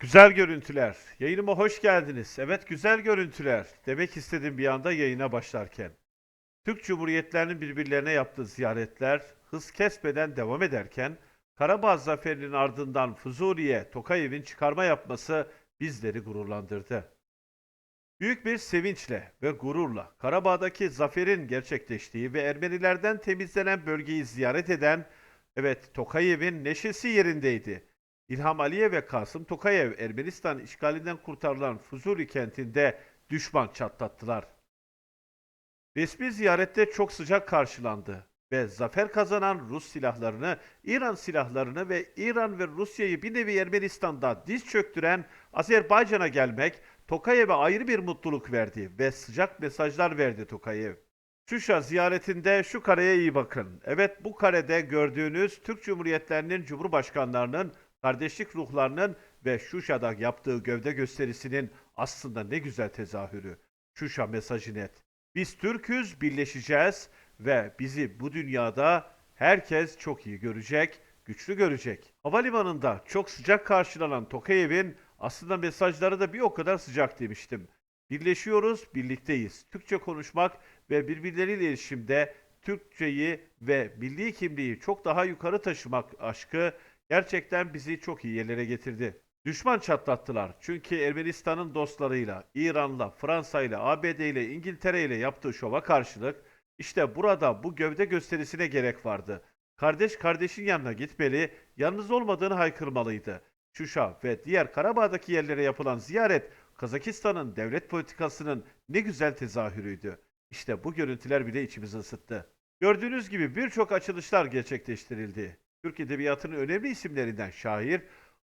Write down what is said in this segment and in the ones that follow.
Güzel görüntüler. Yayınıma hoş geldiniz. Evet güzel görüntüler. Demek istedim bir anda yayına başlarken. Türk Cumhuriyetlerinin birbirlerine yaptığı ziyaretler hız kesmeden devam ederken Karabağ zaferinin ardından Fuzuli'ye Tokayev'in çıkarma yapması bizleri gururlandırdı. Büyük bir sevinçle ve gururla Karabağ'daki zaferin gerçekleştiği ve Ermenilerden temizlenen bölgeyi ziyaret eden evet Tokayev'in neşesi yerindeydi. İlham Aliyev ve Kasım Tokayev Ermenistan işgalinden kurtarılan Fuzuli kentinde düşman çatlattılar. Resmi ziyarette çok sıcak karşılandı ve zafer kazanan Rus silahlarını, İran silahlarını ve İran ve Rusya'yı bir nevi Ermenistan'da diz çöktüren Azerbaycan'a gelmek Tokayev'e ayrı bir mutluluk verdi ve sıcak mesajlar verdi Tokayev. Şuşa ziyaretinde şu kareye iyi bakın. Evet bu karede gördüğünüz Türk Cumhuriyetlerinin Cumhurbaşkanlarının kardeşlik ruhlarının ve Şuşa'da yaptığı gövde gösterisinin aslında ne güzel tezahürü. Şuşa mesajı net. Biz Türk'üz, birleşeceğiz ve bizi bu dünyada herkes çok iyi görecek, güçlü görecek. Havalimanında çok sıcak karşılanan Tokayev'in aslında mesajları da bir o kadar sıcak demiştim. Birleşiyoruz, birlikteyiz. Türkçe konuşmak ve birbirleriyle iletişimde Türkçeyi ve milli kimliği çok daha yukarı taşımak aşkı gerçekten bizi çok iyi yerlere getirdi. Düşman çatlattılar. Çünkü Ermenistan'ın dostlarıyla, İran'la, Fransa'yla, ABD İngiltere ile yaptığı şova karşılık işte burada bu gövde gösterisine gerek vardı. Kardeş kardeşin yanına gitmeli, yalnız olmadığını haykırmalıydı. Şuşa ve diğer Karabağ'daki yerlere yapılan ziyaret Kazakistan'ın devlet politikasının ne güzel tezahürüydü. İşte bu görüntüler bile içimizi ısıttı. Gördüğünüz gibi birçok açılışlar gerçekleştirildi. Türk Edebiyatı'nın önemli isimlerinden şair,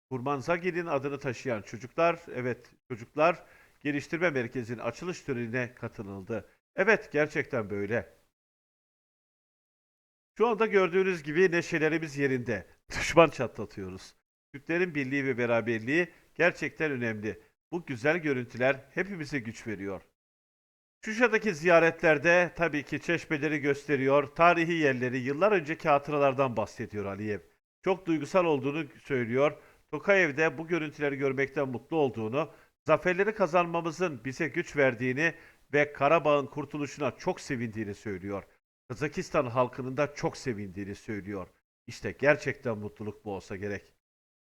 Kurman Zagil'in adını taşıyan çocuklar, evet çocuklar geliştirme merkezinin açılış törenine katılıldı. Evet gerçekten böyle. Şu anda gördüğünüz gibi neşelerimiz yerinde. Düşman çatlatıyoruz. Türklerin birliği ve beraberliği gerçekten önemli. Bu güzel görüntüler hepimize güç veriyor. Şuşa'daki ziyaretlerde tabii ki çeşmeleri gösteriyor, tarihi yerleri, yıllar önceki hatıralardan bahsediyor Aliyev. Çok duygusal olduğunu söylüyor. Tokayev de bu görüntüleri görmekten mutlu olduğunu, zaferleri kazanmamızın bize güç verdiğini ve Karabağ'ın kurtuluşuna çok sevindiğini söylüyor. Kazakistan halkının da çok sevindiğini söylüyor. İşte gerçekten mutluluk bu olsa gerek.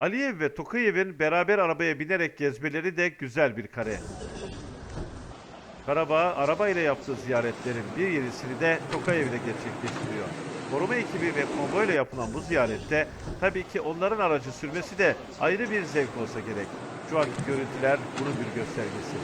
Aliyev ve Tokayev'in beraber arabaya binerek gezmeleri de güzel bir kare. Karabağ arabayla yaptığı ziyaretlerin bir yenisini de Tokayev'le gerçekleştiriyor. Koruma ekibi ve konvoyla yapılan bu ziyarette tabii ki onların aracı sürmesi de ayrı bir zevk olsa gerek. Şu anki görüntüler bunun bir göstergesi.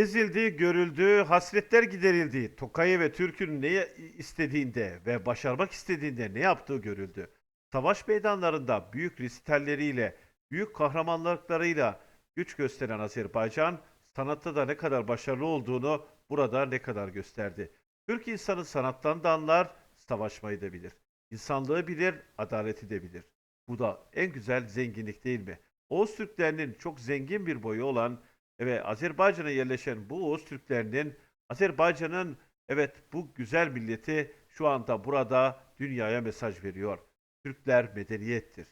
Gezildi, görüldü, hasretler giderildi. Tokayev ve Türk'ün ne istediğinde ve başarmak istediğinde ne yaptığı görüldü. Savaş meydanlarında büyük risitalleriyle, büyük kahramanlıklarıyla güç gösteren Azerbaycan, sanatta da ne kadar başarılı olduğunu burada ne kadar gösterdi. Türk insanı sanattan da anlar, savaşmayı da bilir. İnsanlığı bilir, adaleti de bilir. Bu da en güzel zenginlik değil mi? Oğuz Türklerinin çok zengin bir boyu olan ve Azerbaycan'a yerleşen bu Oğuz Türklerinin Azerbaycan'ın evet bu güzel milleti şu anda burada dünyaya mesaj veriyor. Türkler medeniyettir.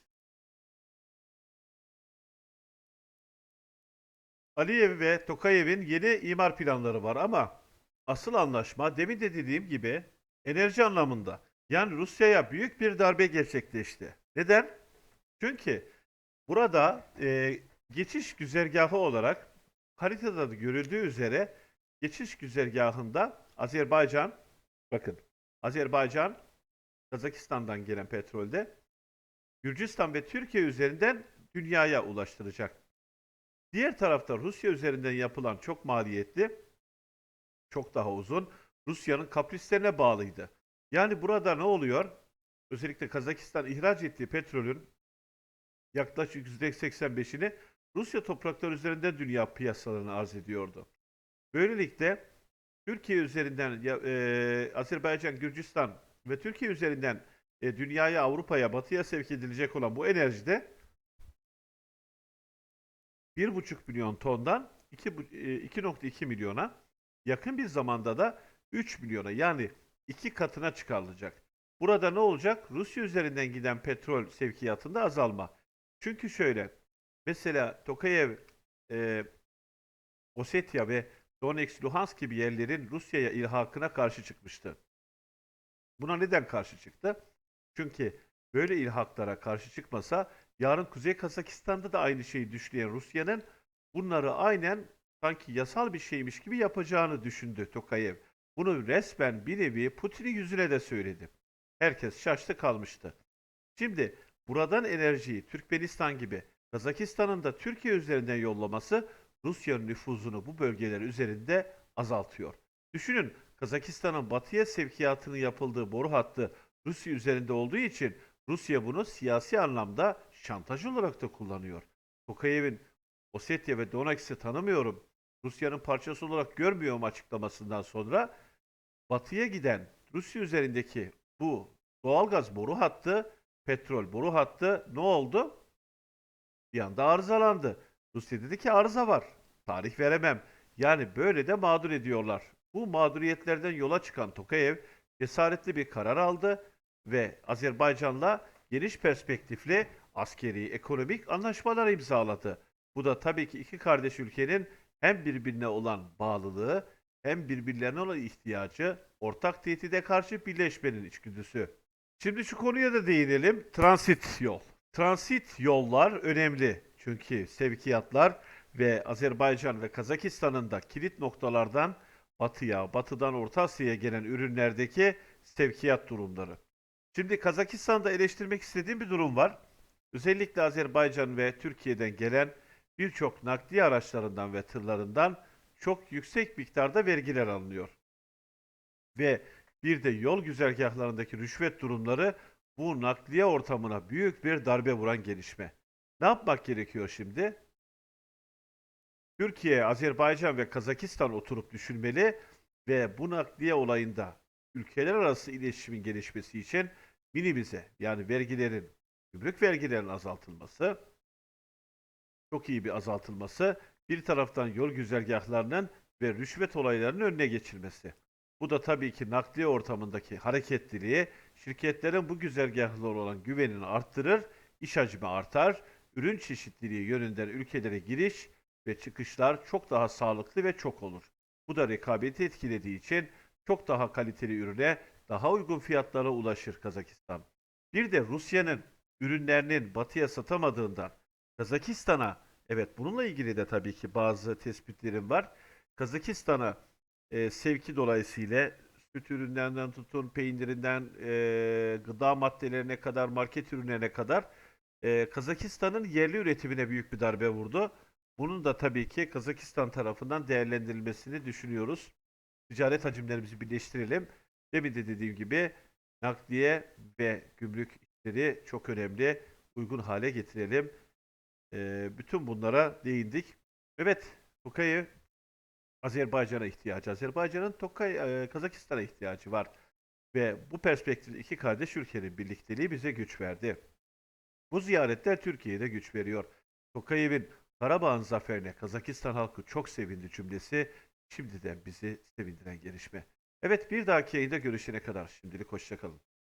Aliyev ve Tokayev'in yeni imar planları var ama asıl anlaşma demin de dediğim gibi enerji anlamında. Yani Rusya'ya büyük bir darbe gerçekleşti. Neden? Çünkü burada e, geçiş güzergahı olarak haritada da görüldüğü üzere geçiş güzergahında Azerbaycan bakın Azerbaycan Kazakistan'dan gelen petrolde Gürcistan ve Türkiye üzerinden dünyaya ulaştıracak. Diğer tarafta Rusya üzerinden yapılan çok maliyetli, çok daha uzun Rusya'nın kaprislerine bağlıydı. Yani burada ne oluyor? Özellikle Kazakistan ihraç ettiği petrolün yaklaşık %85'ini Rusya toprakları üzerinden dünya piyasalarına arz ediyordu. Böylelikle Türkiye üzerinden e, Azerbaycan, Gürcistan ve Türkiye üzerinden e, dünyaya, Avrupa'ya, Batı'ya sevk edilecek olan bu enerjide 1,5 milyon tondan 2 bu- e, 2.2 milyona yakın bir zamanda da 3 milyona yani iki katına çıkarılacak. Burada ne olacak? Rusya üzerinden giden petrol sevkiyatında azalma. Çünkü şöyle mesela Tokayev e, Ossetya ve Donetsk, Luhansk gibi yerlerin Rusya'ya ilhakına karşı çıkmıştı. Buna neden karşı çıktı? Çünkü böyle ilhaklara karşı çıkmasa yarın Kuzey Kazakistan'da da aynı şeyi düşleyen Rusya'nın bunları aynen sanki yasal bir şeymiş gibi yapacağını düşündü Tokayev. Bunu resmen bir nevi Putin'in yüzüne de söyledi. Herkes şaştı kalmıştı. Şimdi buradan enerjiyi Türkmenistan gibi Kazakistan'ın da Türkiye üzerinden yollaması Rusya'nın nüfuzunu bu bölgeler üzerinde azaltıyor. Düşünün Kazakistan'ın batıya sevkiyatının yapıldığı boru hattı Rusya üzerinde olduğu için Rusya bunu siyasi anlamda şantaj olarak da kullanıyor. Tokayev'in Ossetya ve Donetsk'i tanımıyorum, Rusya'nın parçası olarak görmüyorum açıklamasından sonra batıya giden Rusya üzerindeki bu doğalgaz boru hattı, petrol boru hattı ne oldu? Bir anda arızalandı. Rusya dedi ki arıza var. Tarih veremem. Yani böyle de mağdur ediyorlar. Bu mağduriyetlerden yola çıkan Tokayev cesaretli bir karar aldı ve Azerbaycan'la geniş perspektifli askeri, ekonomik anlaşmalar imzaladı. Bu da tabii ki iki kardeş ülkenin hem birbirine olan bağlılığı hem birbirlerine olan ihtiyacı, ortak tehdide karşı birleşmenin içgüdüsü. Şimdi şu konuya da değinelim. Transit yol. Transit yollar önemli. Çünkü sevkiyatlar ve Azerbaycan ve Kazakistan'ın da kilit noktalardan batıya, batıdan Orta Asya'ya gelen ürünlerdeki sevkiyat durumları. Şimdi Kazakistan'da eleştirmek istediğim bir durum var. Özellikle Azerbaycan ve Türkiye'den gelen birçok nakliye araçlarından ve tırlarından çok yüksek miktarda vergiler alınıyor. Ve bir de yol güzergahlarındaki rüşvet durumları bu nakliye ortamına büyük bir darbe vuran gelişme. Ne yapmak gerekiyor şimdi? Türkiye, Azerbaycan ve Kazakistan oturup düşünmeli ve bu nakliye olayında ülkeler arası iletişimin gelişmesi için minimize yani vergilerin, gümrük vergilerin azaltılması, çok iyi bir azaltılması, bir taraftan yol güzergahlarının ve rüşvet olaylarının önüne geçilmesi. Bu da tabii ki nakliye ortamındaki hareketliliği, şirketlerin bu güzergahlara olan güvenini arttırır, iş hacmi artar, ürün çeşitliliği yönünden ülkelere giriş ve çıkışlar çok daha sağlıklı ve çok olur. Bu da rekabeti etkilediği için çok daha kaliteli ürüne daha uygun fiyatlara ulaşır Kazakistan. Bir de Rusya'nın ürünlerinin batıya satamadığından Kazakistan'a evet bununla ilgili de tabii ki bazı tespitlerim var. Kazakistan'a e, sevki dolayısıyla süt ürünlerinden tutun, peynirinden, e, gıda maddelerine kadar, market ürünlerine kadar e, Kazakistan'ın yerli üretimine büyük bir darbe vurdu. Bunun da tabii ki Kazakistan tarafından değerlendirilmesini düşünüyoruz. Ticaret hacimlerimizi birleştirelim. Demin de dediğim gibi nakliye ve gümrük işleri çok önemli. Uygun hale getirelim. E, bütün bunlara değindik. Evet, Tokay'ı Azerbaycan'a ihtiyacı. Azerbaycan'ın Tokay, e, Kazakistan'a ihtiyacı var. Ve bu perspektifte iki kardeş ülkenin birlikteliği bize güç verdi. Bu ziyaretler Türkiye'ye de güç veriyor. Tokayev'in Karabağ'ın zaferine Kazakistan halkı çok sevindi cümlesi şimdiden bizi sevindiren gelişme. Evet bir dahaki yayında görüşene kadar şimdilik hoşçakalın.